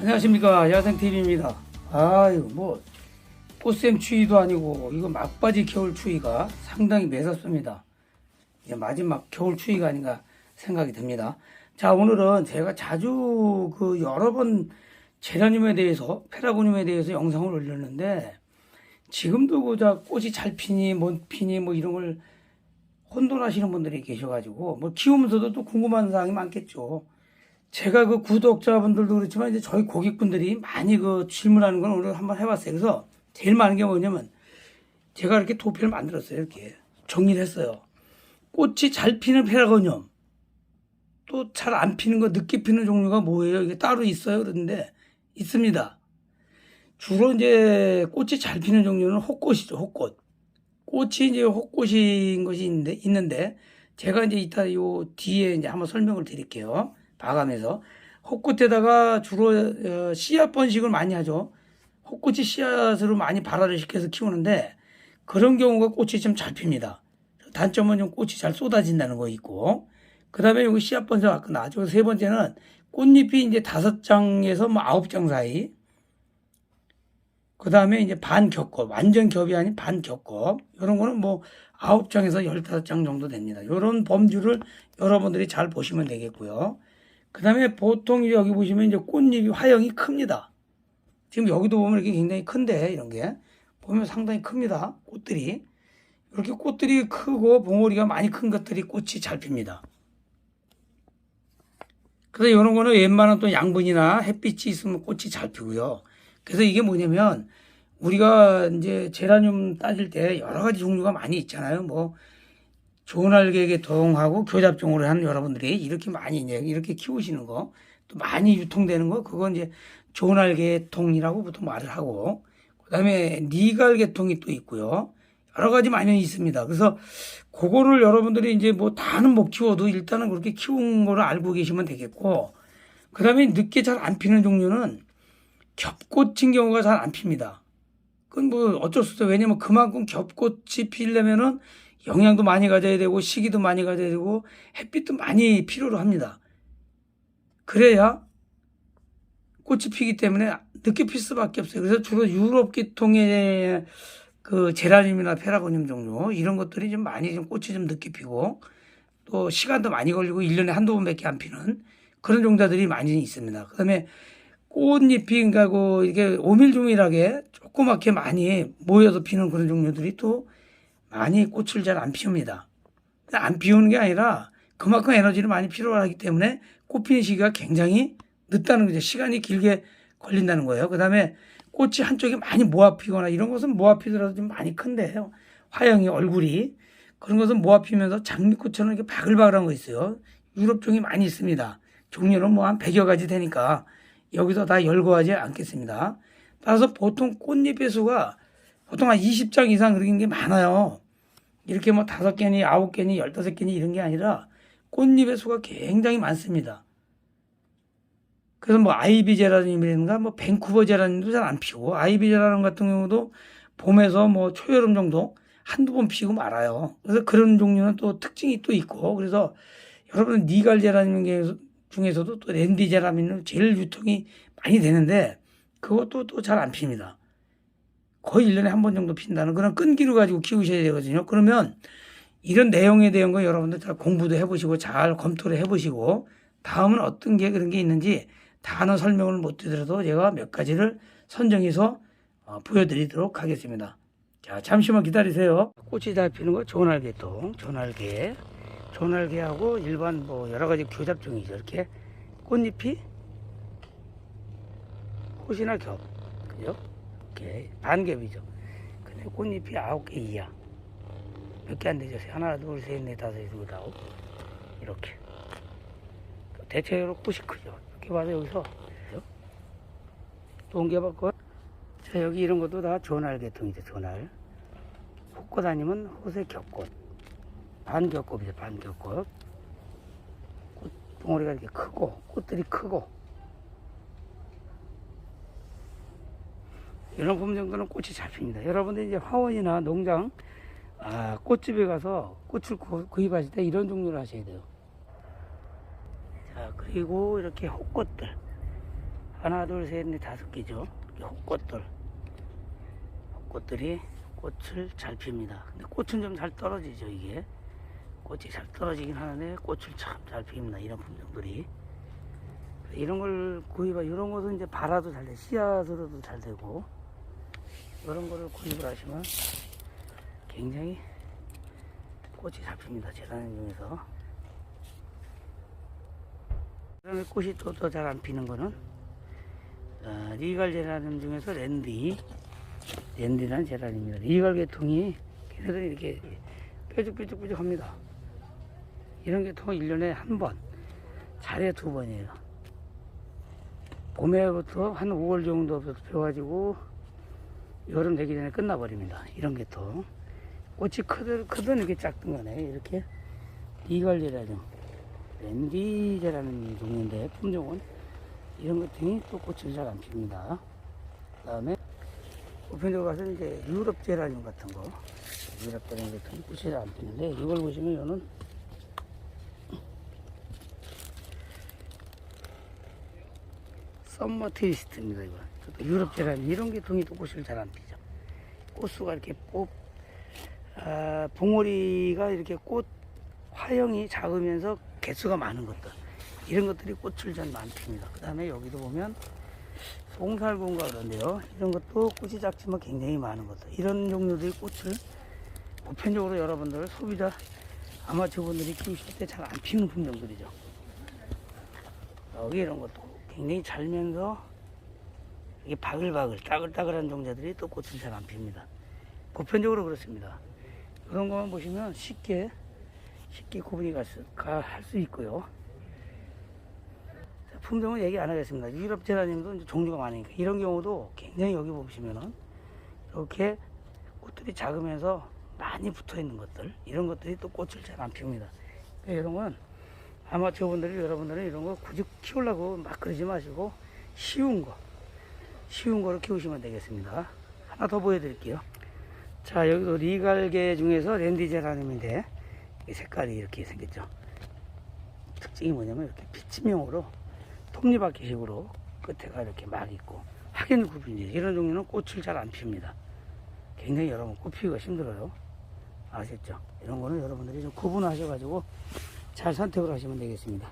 안녕하십니까. 야생TV입니다. 아유 뭐 꽃샘 추위도 아니고 이거 막바지 겨울 추위가 상당히 매섭습니다. 이제 마지막 겨울 추위가 아닌가 생각이 듭니다. 자 오늘은 제가 자주 그 여러 번 제라늄에 대해서 페라고늄에 대해서 영상을 올렸는데 지금도 그자 꽃이 잘 피니 못 피니 뭐 이런 걸 혼돈하시는 분들이 계셔가지고 뭐 키우면서도 또 궁금한 사항이 많겠죠. 제가 그 구독자분들도 그렇지만 이제 저희 고객분들이 많이 그 질문하는 건 오늘 한번 해봤어요. 그래서 제일 많은 게 뭐냐면 제가 이렇게 도표를 만들었어요. 이렇게 정리를 했어요. 꽃이 잘 피는 페라고늄 또 잘 안 피는 거 늦게 피는 종류가 뭐예요? 이게 따로 있어요? 그런데 있습니다. 주로 이제 꽃이 잘 피는 종류는 혹꽃이죠. 혹꽃. 꽃이 이제 혹꽃인 것이 있는데, 있는데 제가 이제 이따 요 뒤에 이제 한번 설명을 드릴게요. 봐가면서 혹꽃에다가 주로 어, 씨앗 번식을 많이 하죠. 혹꽃이 씨앗으로 많이 발화를 시켜서 키우는데 그런 경우가 꽃이 좀 잘 핍니다. 단점은 좀 꽃이 잘 쏟아진다는 거 있고 그 다음에 여기 씨앗 번식 아까 나왔죠. 세 번째는 꽃잎이 이제 다섯 장에서 뭐 아홉 장 사이 그 다음에 이제 반겹꽃, 완전 겹이 아닌 반겹꽃. 이런 거는 뭐 아홉 장에서 열다섯 장 정도 됩니다. 이런 범주를 여러분들이 잘 보시면 되겠고요. 그 다음에 보통 여기 보시면 이제 꽃잎이 화형이 큽니다. 지금 여기도 보면 이렇게 굉장히 큰데, 이런 게. 보면 상당히 큽니다. 꽃들이. 이렇게 꽃들이 크고 봉오리가 많이 큰 것들이 꽃이 잘 핍니다. 그래서 이런 거는 웬만한 또 양분이나 햇빛이 있으면 꽃이 잘 피고요. 그래서 이게 뭐냐면 우리가 이제 제라늄 따질 때 여러 가지 종류가 많이 있잖아요. 뭐 조날개 계통하고 교잡종으로 하는 여러분들이 이렇게 많이 이렇게 키우시는 거 또 많이 유통되는 거 그건 이제 조날개통이라고 보통 말을 하고 그다음에 니갈 계통이 또 있고요. 여러 가지 많이 있습니다. 그래서 그거를 여러분들이 이제 뭐 다는 못 키워도 일단은 그렇게 키운 거를 알고 계시면 되겠고 그다음에 늦게 잘 안 피는 종류는 겹꽃인 경우가 잘 안 핍니다. 그건 뭐 어쩔 수 없어요. 왜냐면 그만큼 겹꽃이 피려면은 영양도 많이 가져야 되고 시기도 많이 가져야 되고 햇빛도 많이 필요로 합니다. 그래야 꽃이 피기 때문에 늦게 필 수밖에 없어요. 그래서 주로 유럽 계통의 그 제라늄이나 페라고늄 종류 이런 것들이 좀 많이 좀 꽃이 좀 늦게 피고 또 시간도 많이 걸리고 1년에 한두 번밖에 안 피는 그런 종자들이 많이 있습니다. 그다음에 꽃잎이 그러니까 그 이게 오밀조밀하게 조그맣게 많이 모여서 피는 그런 종류들이 또 많이 꽃을 잘 안 피웁니다. 안 피우는 게 아니라 그만큼 에너지를 많이 필요하기 때문에 꽃 피는 시기가 굉장히 늦다는 거죠. 시간이 길게 걸린다는 거예요. 그 다음에 꽃이 한쪽에 많이 모아 피거나 이런 것은 모아 피더라도 좀 많이 큰데요. 화형이 얼굴이 그런 것은 모아 피면서 장미꽃처럼 이렇게 바글바글한 거 있어요. 유럽 종이 많이 있습니다. 종류는 뭐 한 100여 가지 되니까 여기서 다 열거하지 않겠습니다. 따라서 보통 꽃잎의 수가 보통 한 20장 이상 그런 게 많아요. 이렇게 뭐 다섯 개니 아홉 개니 열다섯 개니 이런 게 아니라 꽃잎의 수가 굉장히 많습니다. 그래서 뭐 아이비 제라늄이라든가 뭐 밴쿠버 제라늄도 잘 안 피고 아이비 제라늄 같은 경우도 봄에서 뭐 초여름 정도 한두 번 피고 말아요. 그래서 그런 종류는 또 특징이 또 있고 그래서 여러분 니갈 제라늄 중에서도 또 랜디 제라늄은 제일 유통이 많이 되는데 그것도 또 잘 안 핍니다. 거의 1년에 한 번 정도 핀다는 그런 끈기로 가지고 키우셔야 되거든요. 그러면 이런 내용에 대한 거 여러분들 잘 공부도 해보시고 잘 검토를 해보시고 다음은 어떤 게 그런 게 있는지 단어 설명을 못 드려도 제가 몇 가지를 선정해서 어, 보여드리도록 하겠습니다. 자, 잠시만 기다리세요. 꽃이 잘 피는 거 조날개통, 조날개. 조날개하고 일반 뭐 여러 가지 교잡종이죠. 이렇게 꽃잎이 꽃이나 겹, 그죠? 이렇게 반겹이죠. 근데 꽃잎이 아홉 개 이하. 몇 개 안 되죠. 하나, 둘, 셋, 넷, 다섯, 여섯, 아홉. 이렇게. 대체적으로 꽃이 크죠. 이렇게 봐서 여기서 옮겨봤고 자 여기 이런 것도 다 조날 계통이죠. 조날. 호꽃 아니면 호세 겹꽃. 반겹꽃이죠. 반겹꽃. 꽃 덩어리가 이렇게 크고 꽃들이 크고 이런 봄 정도는 꽃이 잘 핍니다. 여러분들 이제 화원이나 농장 아, 꽃집에 가서 꽃을 구- 구입하실 때 이런 종류를 하셔야 돼요. 자, 그리고 이렇게 혹꽃들. 하나, 둘, 셋, 넷, 다섯 개죠. 이렇게 꽃들. 꽃들이 꽃을 잘 핍니다. 근데 꽃은 좀 잘 떨어지죠, 이게. 꽃이 잘 떨어지긴 하는데 꽃을 참 잘 핍니다. 이런 품종들이. 이런 걸 구입하, 이런 것은 이제 발화도 잘 돼, 씨앗으로도 잘 되고, 이런 거를 구입을 하시면 굉장히 꽃이 잘 핍니다. 제라늄 중에서. 그 다음에 꽃이 또 더 잘 안 피는 거는, 어, 리갈 제라늄 중에서 랜디, 랜디라는 제라늄입니다. 리갈 계통이 걔네들이 이렇게 뾰족뾰족뾰족 합니다. 이런 계통은 1년에 한 번, 잘해 두 번이에요. 봄에부터 한 5월 정도부터 펴가지고 여름 되기 전에 끝나버립니다. 이런 계통. 꽃이 크든, 크든 이렇게 작든 간에 이렇게 이갈제라는 랜디제라는 종류인데 품종은 이런 것들이 또 꽃을 잘 안 핍니다. 그 다음에 보편적으로 가서 이제 유럽 제라늄 같은 거 유럽 제라늄 같은 거 꽃이 잘 안 피는데 이걸 보시면 이거는 썸머 트위스트입니다 이거. 또 유럽 제라늄 이런 게또 꽃을 잘 안 피죠. 꽃수가 이렇게 꽃 아, 봉오리가 이렇게 꽃 화형이 작으면서 개수가 많은 것들. 이런 것들이 꽃을 잘 많이 핍니다. 그 다음에 여기도 보면 봉살군가 그런데요. 이런 것도 꽃이 작지만 굉장히 많은 것들. 이런 종류들의 꽃을 보편적으로 여러분들 소비자 아마추어분들이 키우실 때 잘 안 피우는 품종들이죠. 여기 이런 것도 굉장히 잘면서 이게 바글바글 따글따글한 종자들이 또 꽃을 잘안 핍니다 보편적으로 그렇습니다 그런 것만 보시면 쉽게 쉽게 구분이 할수 있고요 자, 품종은 얘기 안 하겠습니다. 유럽 제라늄도 종류가 많으니까 이런 경우도 굉장히 여기 보시면은 이렇게 꽃들이 작으면서 많이 붙어 있는 것들 이런 것들이 또 꽃을 잘 안 피웁니다. 그러니까 이런 건 아마추어분들이 여러분들은 이런 거 굳이 키우려고 막 그러지 마시고 쉬운 거 쉬운 거를 키우시면 되겠습니다. 하나 더 보여드릴게요. 자 여기도 리갈계 중에서 랜디제라늄인데 이 색깔이 이렇게 생겼죠. 특징이 뭐냐면 이렇게 피치명으로 톱니바퀴식으로 끝에가 이렇게 막 있고 확연 구빈이 이런 종류는 꽃을 잘 안 핍니다. 굉장히 여러분 꽃 피우기가 힘들어요. 아셨죠? 이런 거는 여러분들이 좀 구분하셔 가지고 잘 선택을 하시면 되겠습니다.